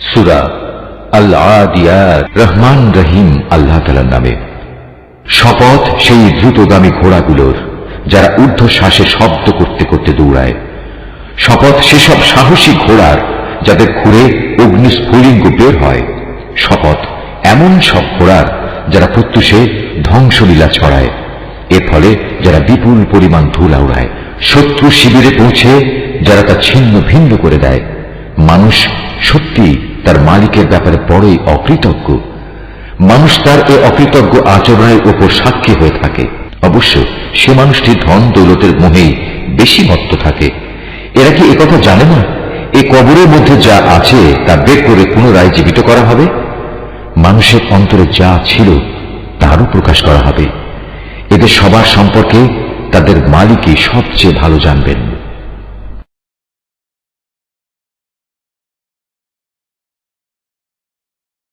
সুরা আল আদিয়াত রহমান রহিম আল্লাহ তালার নামে। শপথ সেই দ্রুতগামী ঘোড়াগুলোর, যারা ঊর্ধ্ব শ্বাসে শব্দ করতে করতে দৌড়ায়। শপথ সেসব সাহসী ঘোড়ার, যাদের খুঁড়ে অগ্নিস্ফুলিঙ্গ বের হয়। শপথ এমন সব ঘোড়ার, যারা প্রত্যুষে ধ্বংসলীলা ছড়ায়। এর ফলে যারা বিপুল পরিমাণ ধুলা উড়ায়। শত্রু শিবিরে পৌঁছে যারা তা ছিন্ন ভিন্ন করে দেয়। মানুষ সত্যি তার মালিকের ব্যাপারে বড়ই অকৃতজ্ঞ। মানুষ তার এ অকৃতজ্ঞ আচরণের উপর সাক্ষী হয়ে থাকে। অবশ্য সে মানুষটি ধন দৌলতের মোহেই বেশি মত্ত থাকে। এরা কি একথা জানে না? এ কবরের মধ্যে যা আছে তা বের করে পুনরায় জীবিত করা হবে? মানুষের অন্তরে যা ছিল তারও প্রকাশ করা হবে। এদের সবার সম্পর্কে তাদের মালিকই সবচেয়ে ভালো জানবেন।